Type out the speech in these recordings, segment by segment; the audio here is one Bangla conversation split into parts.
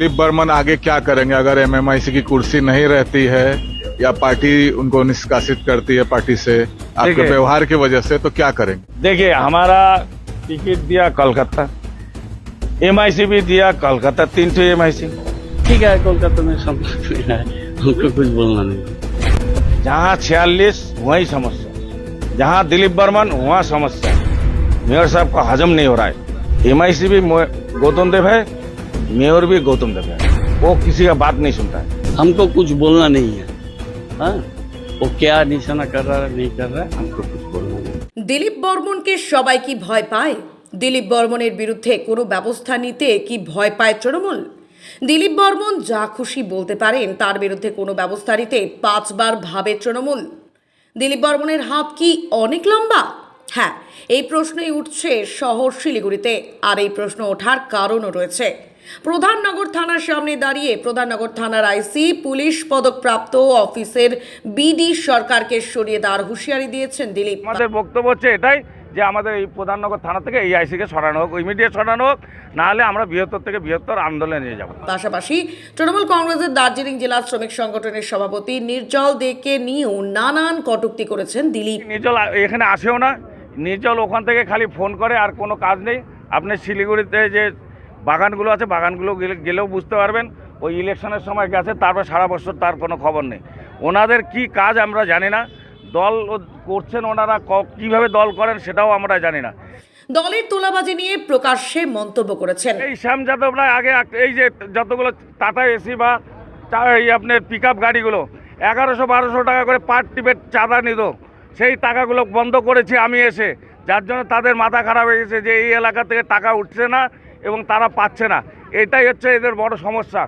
दिलीप बर्मन आगे क्या करेंगे? अगर एमएमआईसी की कुर्सी नहीं रहती है या पार्टी उनको निष्कासित करती है पार्टी से आपके व्यवहार की वजह से तो क्या करेंगे? देखिए हमारा टिकट दिया कोलकाता एमआईसी भी दिया कोलकाता तीन आई सी ठीक है कोलकाता में है हमको कुछ बोलना नहीं। जहाँ छियालीस वही समस्या। जहाँ दिलीप बर्मन वहाँ समस्या। मेयर साहब का हजम नहीं हो रहा है। एमआईसी भी गौतम देव है मेयर भी गौतम देव है वो किसी का बात नहीं सुनता है हमको कुछ बोलना नहीं है हाँ वो क्या निशाना कर रहा है नहीं कर रहा है हमको कुछ बोलना नहीं দিলীপ বর্মনকে সবাই কি ভয় পায় দিলীপ বর্মনের বিরুদ্ধে কোনো ব্যবস্থা নিতে কি ভয় পায় তৃণমূল দিলীপ বর্মন যা খুশি বলতে পারেন তার বিরুদ্ধে কোনো ব্যবস্থা নিতে পাঁচবার ভাবে তৃণমূল দিলীপ বর্মনের হাত কি অনেক লম্বা হ্যাঁ এই প্রশ্নই উঠছে শহর শিলিগুড়িতে আর এই প্রশ্ন ওঠার কারণও রয়েছে প্রধাননগর থানার সামনে দাঁড়িয়ে প্রধাননগর থানার আইসি পুলিশ পদকপ্রাপ্ত অফিসের বিডি সরকারকে সরিয়ে দেওয়ার হুঁশিয়ারি দিয়েছেন দিলীপ আমাদের বক্তব্য হচ্ছে এটাই যে আমাদের এই প্রধাননগর থানা থেকে এই আইসিকে সরানো হোক ইমিডিয়েট সরানো হোক নাহলে আমরা বৃহত্তর থেকে বৃহত্তর আন্দোলনে নিয়ে যাব। পাশাপাশি তৃণমূল কংগ্রেসের দার্জিলিং জেলা শ্রমিক সংগঠনের সভাপতি নির্জল দেকে নিয়েও নানান কটূক্তি করেছেন দিলীপ। নির্জল এখানে আসেও না। নির্জল ওখান থেকে খালি ফোন করে আর কোনো কাজ নেই। আপনি শিলিগুড়িতে যে বাগানগুলো আছে বাগানগুলো গেলে গেলেও বুঝতে পারবেন ওই ইলেকশনের সময় গেছে তারপর সারা বছর তার কোনো খবর নেই। ওনাদের কি কাজ আমরা জানি না দল ও- করছেন ওনারা ক- কীভাবে দল করেন সেটাও আমরা জানি না। দলের তোলাবাজি নিয়ে প্রকাশ্যে মন্তব্য করেছেন। এই শ্যাম যাদবরা আগে এই যে যতগুলো টাটা এসি বা এই আপনার পিক আপ গাড়িগুলো এগারোশো বারোশো টাকা করে পার টিপের চাঁদা নিত। সেই টাকাগুলো বন্ধ করেছি আমি এসে যার জন্য তাদের মাথা খারাপ হয়ে গেছে যে এই এলাকা থেকে টাকা উঠছে না এবং তারা পাচ্ছে না। এটাই হচ্ছে এদের বড় সমস্যা।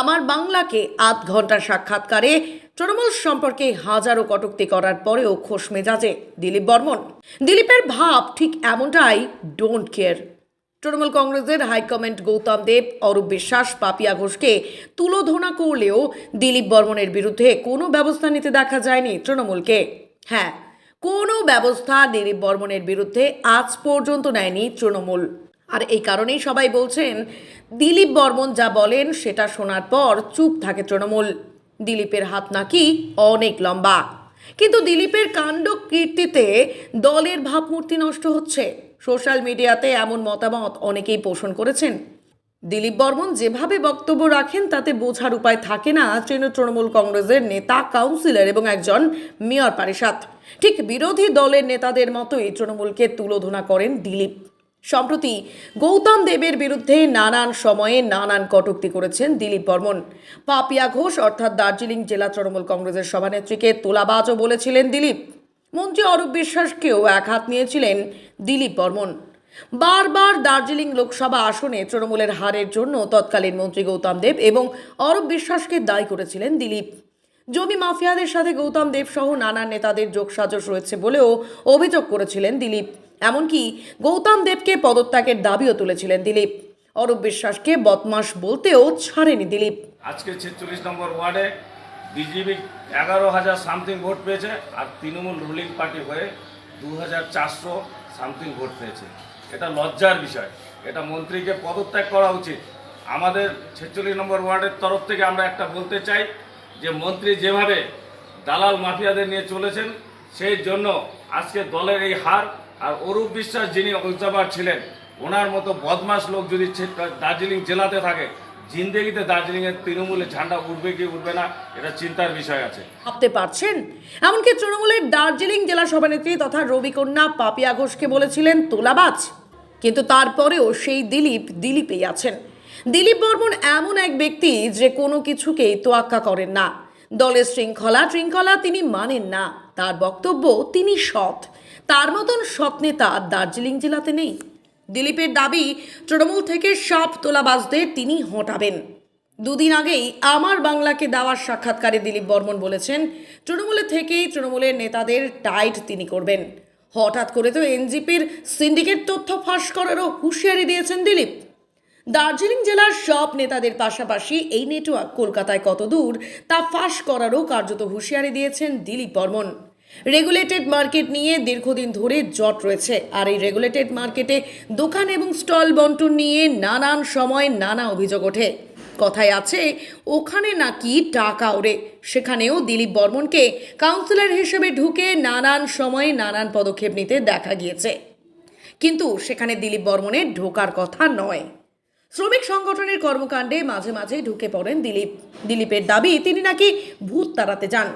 আমার বাংলাকে আধ ঘণ্টা সাক্ষাৎকারে তৃণমূল সম্পর্কে হাজারো কটুক্তি করার পরেও খোশ মেজাজে দিলীপ বর্মন। দিলীপের ভাব ঠিক এমনটাই ডোন্ট কেয়ার তৃণমূল কংগ্রেসের হাইকমেন্ট গৌতম দেব, অরূপ বিশ্বাস, পাপিয়া ঘোষকে তুলোধনা করলেও দিলীপ বর্মনের বিরুদ্ধে কোনো ব্যবস্থা নিতে দেখা যায়নি তৃণমূলকে। হ্যাঁ কোনো ব্যবস্থা দিলীপ বর্মনের বিরুদ্ধে আজ পর্যন্ত নেয়নি তৃণমূল। আর এই কারণেই সবাই বলছেন, দিলীপ বর্মন যা বলেন সেটা শোনার পর চুপ থাকে তৃণমূল। দিলীপের হাত নাকি অনেক লম্বা। কিন্তু দিলীপের কাণ্ড কীর্তিতে দলের ভাবমূর্তি নষ্ট হচ্ছে। সোশ্যাল মিডিয়াতে এমন মতামত অনেকেই পোষণ করেছেন। দিলীপ বর্মন যেভাবে বক্তব্য রাখেন, তাতে বোঝার উপায় থাকে না তৃণ, তৃণমূল কংগ্রেসের নেতা, কাউন্সিলর এবং একজন মেয়র পারিষদ। ঠিক বিরোধী দলের নেতাদের মতোই তৃণমূলকে তুলোধনা করেন দিলীপ। সম্প্রতি গৌতম দেবের বিরুদ্ধে নানান সময়ে নানান কটুক্তি করেছেন দিলীপ বর্মন। পাপিয়া ঘোষ, অর্থাৎ দার্জিলিং জেলা তৃণমূল কংগ্রেসের সভানেত্রীকে তোলাবাজও বলেছিলেন দিলীপ। মন্ত্রী অরূপ বিশ্বাসকেও এক হাত নিয়েছিলেন দিলীপ বর্মন। বারবার দার্জিলিং লোকসভা আসনে তৃণমূলের হারের জন্য তৎকালীন মন্ত্রী গৌতম দেব এবং অরূপ বিশ্বাসকে দায়ী করেছিলেন দিলীপ। জমি মাফিয়াদের সাথে গৌতম দেব সহ নানা নেতাদের যোগসাজশ রয়েছে বলেও অভিযোগ করেছিলেন দিলীপ। এমনকি গৌতম দেবকে পদত্যাগের দাবিও তুলেছিলেন দিলীপ। অরূপ বিশ্বাসকে বদমাস বলতেও ছাড়েনি দিলীপ। আজকে ছেচল্লিশ নম্বর ওয়ার্ডে বিজেপি এগারো হাজার সামথিং ভোট পেয়েছে আর তৃণমূল রুলিং পার্টি হয়ে দু হাজার চারশো সামথিং ভোট পেয়েছে। এটা লজ্জার বিষয়। এটা মন্ত্রীকে পদত্যাগ করা উচিত। আমাদের ছেচল্লিশ নম্বর ওয়ার্ডের তরফ থেকে আমরা একটা বলতে চাই যে মন্ত্রী যেভাবে দালাল মাফিয়াদের নিয়ে চলেছেন, সেই জন্য আজকে দলের এই হার আর অরূপ বিশ্বাস যিনি ঐজাবার ছিলেন, ওনার মতো বদমাস লোক যদি দার্জিলিং জেলাতে থাকে, জিন্দেগিতে দার্জিলিংয়ের তৃণমূলের ঝান্ডা উঠবে কি উঠবে না, এটা চিন্তার বিষয় আছে। ভাবতে পারছেন? এমনকি তৃণমূলের দার্জিলিং জেলা সভানেত্রী তথা রবিকন্যা পাপিয়া ঘোষকে বলেছিলেন, তোলাবাজ। কিন্তু তারপরেও সেই দিলীপ দিলীপেই আছেন। দিলীপ বর্মন এমন এক ব্যক্তি যে কোনো কিছুকেই তোয়াক্কা করেন না। দলের শৃঙ্খলা শৃঙ্খলা তিনি মানেন না। তার বক্তব্য তিনি সৎ। তার মতন সৎ নেতা দার্জিলিং জেলাতে নেই। দিলীপের দাবি, তৃণমূল থেকে সব তোলাবাজদের তিনি হটাবেন। দুদিন আগেই আমার বাংলাকে দেওয়ার সাক্ষাৎকারে দিলীপ বর্মন বলেছেন, তৃণমূলে থেকেই তৃণমূলের নেতাদের টাইট তিনি করবেন। হঠাৎ করে তো এনজিপির সিন্ডিকেট তথ্য ফাঁস করারও হুঁশিয়ারি দিয়েছেন দিলীপ। দার্জিলিং জেলার সব নেতাদের পাশাপাশি এই নেটওয়ার্ক কলকাতায় কত দূর তা ফাঁস করারও কার্যত হুঁশিয়ারি দিয়েছেন দিলীপ বর্মন। রেগুলেটেড মার্কেট নিয়ে দীর্ঘদিন ধরে জট রয়েছে। আর এই রেগুলেটেড মার্কেটে দোকান এবং স্টল বন্টন নিয়ে নানান সময় নানা অভিযোগ ওঠে। কথায় আছে, ওখানে নাকি টাকা ওরে সেখানেও দিলীপ বর্মনকে কাউন্সিলর হিসেবে ঢুকে নানান সময়ে নানান পদক্ষেপ নিতে দেখা গিয়েছে। কিন্তু সেখানে দিলীপ বর্মনের ঢোকার কথা নয়। শ্রমিক সংগঠনের কর্মকাণ্ডে মাঝে মাঝে ঢুকে পড়েন দিলীপ। দিলীপের দাবি, তিনি নাকি ভূত তাড়াতে যান।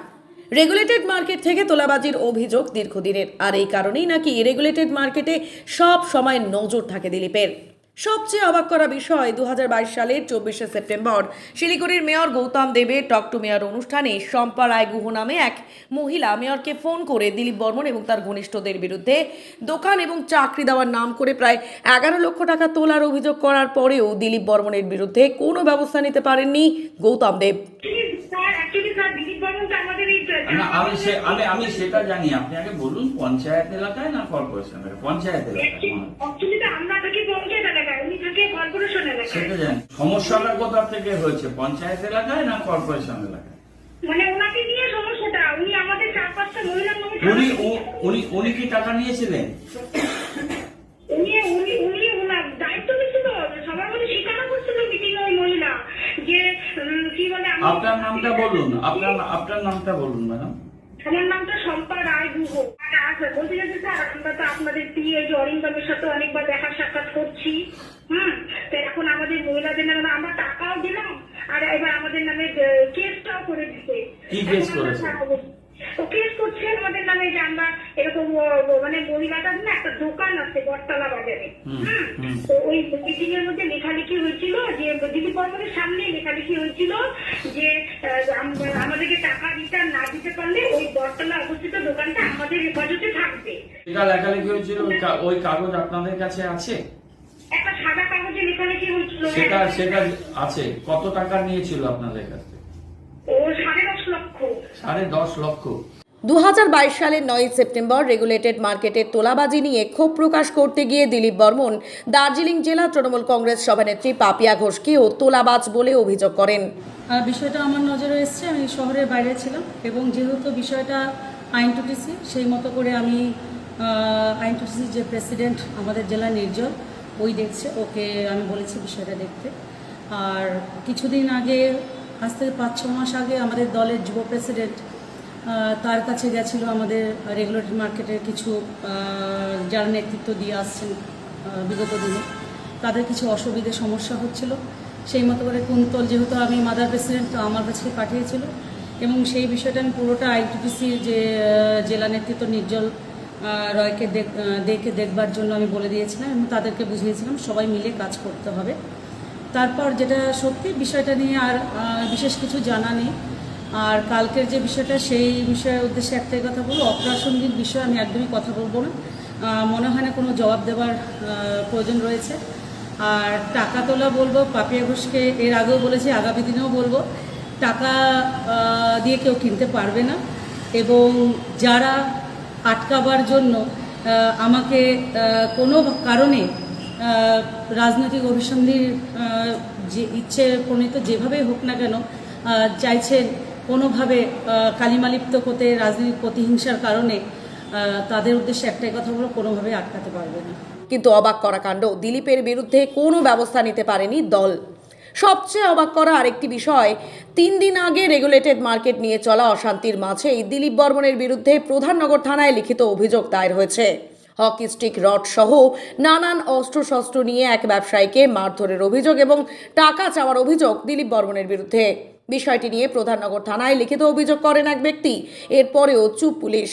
রেগুলেটেড মার্কেট থেকে তোলাবাজির অভিযোগ দীর্ঘদিনের। আর এই কারণেই নাকি রেগুলেটেড মার্কেটে সব সময় নজর থাকে দিলীপের। সবচেয়ে অবাক করা বিষয় দু হাজার বাইশ সালের চব্বিশে সেপ্টেম্বর। শিলিগুড়ির মেয়র গৌতম দেবের টক টু মেয়র অনুষ্ঠানে শম্পা রায় গুহ নামে এক মহিলা মেয়রকে ফোন করে দিলীপ বর্মন এবং তার ঘনিষ্ঠদের বিরুদ্ধে দোকান এবং চাকরি দেওয়ার নাম করে প্রায় এগারো লক্ষ টাকা তোলার অভিযোগ করার পরেও দিলীপ বর্মনের বিরুদ্ধে কোনো ব্যবস্থা নিতে পারেননি গৌতম দেব। আমি সে আমি আমি সেটা জানি। আপনি আগে বলুন পঞ্চায়েত এলাকায় না কর্পোরেশন এলাকায় পঞ্চায়েত এলাকায় মনে হয়। অ্যাকচুয়ালি তো আমরা থাকি পঞ্চায়েত এলাকায় উনি থাকে কর্পোরেশন এলাকায় সেটা জানি সমস্যাটা কোথা থেকে হয়েছে? পঞ্চায়েত এলাকায় না কর্পোরেশন এলাকায়? মানে ওনাকে নিয়ে সমস্যাটা উনি আমাদের চার পাঁচটা মহিলার উনি উনি উনি কি টাকা নিয়েছিলেন? উনি উনি উনি ওনার দায়িত্ব নিচ্ছিল সবার মধ্যে স্বীকারও করছিল মিটিং ওই মহিলা যে কি বলে আপনার নামটা বলুন আপনার আপনার নামটা বলুন ম্যাডাম। আমার নামটা শম্পা রায় গুহ আচ্ছা বলতে চাইছি স্যার আমরা তো আপনাদের পিএ যে অরিন্দমের সাথে অনেকবার দেখা সাক্ষাৎ করছি হুম? তো এখন আমাদের মহিলাদের নামে আমরা টাকাও দিলাম আর এবার আমাদের নামে কেসটাও করে দিতে কি কেস করেছে? কেস করছে আমাদের নামে যে আমরা এরকম মানে মহিলাটার না একটা দোকান আছে বটতলা বাজারে। তো ওই মিটিং এর মধ্যে লেখালেখি হয়েছিল যে দিলীপ বর্মনের সামনে লেখালেখি হয়েছিল যে আমাদেরকে টাকা রিটার্ন না দিতে পারলে ওই বটতলা অবস্থিত দোকানটা আমাদের হেফাজতে থাকবে। এটা লেখালেখি হয়েছিল ওই কাগজ আপনাদের কাছে আছে? একটা সাদা কাগজে লেখালেখি হয়েছিল সেটা সেটা আছে। কত টাকা নিয়েছিল আপনাদের কাছে? সাড়ে দশ লক্ষ। দু হাজার বাইশ সালের নয় সেপ্টেম্বর রেগুলেটেড মার্কেটের তোলাবাজি নিয়ে ক্ষোভ প্রকাশ করতে গিয়ে দিলীপ বর্মন দার্জিলিং জেলা তৃণমূল কংগ্রেস সভানেত্রী পাপিয়া ঘোষকেও তোলাবাজ বলে অভিযোগ করেন। বিষয়টা আমার নজরে এসছে আমি শহরের বাইরে ছিলাম এবং যেহেতু বিষয়টা আইন টুটিসি সেই মতো করে আমি আইন টুটিসির যে প্রেসিডেন্ট আমাদের জেলা নির্জল ওই দেখছে ওকে আমি বলেছি বিষয়টা দেখতে। আর কিছুদিন আগে আজ থেকে পাঁচ, ছ মাস আগে আমাদের দলের যুব প্রেসিডেন্ট তার কাছে গেছিল আমাদের রেগুলেটরি মার্কেটের কিছু যারা নেতৃত্ব দিয়ে আসছেন বিগত দিনে। তাদের কিছু অসুবিধে, সমস্যা হচ্ছিল। সেই মতো করে কুন্তল যেহেতু আমি মাদার প্রেসিডেন্ট, তো আমার কাছে পাঠিয়েছিল। এবং সেই বিষয়টা আমি পুরোটা আইটিপিসি যে জেলা নেতৃত্ব নির্জল রয়কে দেখে দেখবার জন্য আমি বলে দিয়েছিলাম এবং তাদেরকে বুঝিয়েছিলাম, সবাই মিলে কাজ করতে হবে। তারপর যেটা সত্যি বিষয়টা নিয়ে আর বিশেষ কিছু জানা নেই। আর কালকের যে বিষয়টা, সেই বিষয়ের উদ্দেশ্যে একটাই কথা বলব, অপ্রাসঙ্গিক বিষয়ে আমি একদমই কথা বলব না। মনে হয় না কোনো জবাব দেওয়ার প্রয়োজন রয়েছে। আর টাকা তোলা বলব, পাপিয়া ঘোষকে এর আগেও বলেছি, আগামী দিনেও বলব, টাকা দিয়ে কেউ কিনতে পারবে না। এবং যারা আটকাবার জন্য আমাকে কোনো কারণে রাজনৈতিক অভিসন্ধির যে ইচ্ছে প্রণীত যেভাবেই হোক না কেন চাইছেন কোনোভাবে কালিমালিপ্ত হতে রাজনৈতিক প্রতিহিংসার কারণে তাদের উদ্দেশ্যে একটাই কথা বলো কোনোভাবে আটকাতে পারবে না। কিন্তু অবাক করা কাণ্ড, দিলীপের বিরুদ্ধে কোনো ব্যবস্থা নিতে পারেনি দল। সবচেয়ে অবাক করা আরেকটি বিষয়, তিন দিন আগে রেগুলেটেড মার্কেট নিয়ে চলা অশান্তির মাঝেই দিলীপ বর্মনের বিরুদ্ধে প্রধাননগর থানায় লিখিত অভিযোগ দায়ের হয়েছে। হকি স্টিক রড সহ নানান অস্ত্রশস্ত্র নিয়ে এক ব্যবসায়ীকে মারধরের অভিযোগ এবং টাকা চাওয়ার অভিযোগ দিলীপ বর্মনের বিরুদ্ধে। বিষয়টি নিয়ে প্রধাননগর থানায় লিখিত অভিযোগ করেন এক ব্যক্তি। এরপরেও চুপ পুলিশ।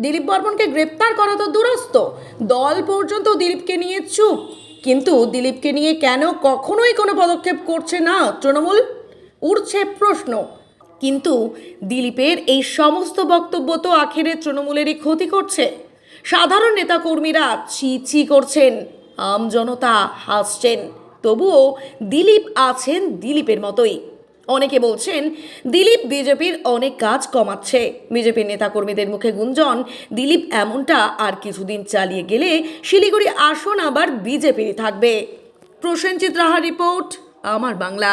দিলীপ বর্মনকে গ্রেপ্তার করা তো দূরস্থ দল পর্যন্ত দিলীপকে নিয়ে চুপ। কিন্তু দিলীপকে নিয়ে কেন কখনোই কোনো পদক্ষেপ করছে না তৃণমূল? উঠছে প্রশ্ন। কিন্তু দিলীপের এই সমস্ত বক্তব্য তো আখেরে তৃণমূলেরই ক্ষতি করছে। সাধারণ নেতাকর্মীরা ছি ছি করছেন। আম জনতা হাসছেন। তবুও দিলীপ আছেন দিলীপের মতোই। অনেকে বলছেন, দিলীপ বিজেপির অনেক কাজ কমাচ্ছে। বিজেপির নেতাকর্মীদের মুখে গুঞ্জন, দিলীপ এমনটা আর কিছুদিন চালিয়ে গেলে শিলিগুড়ি আসন আবার বিজেপিরই থাকবে। প্রসেনজিৎ রাহা রিপোর্ট, আমার বাংলা।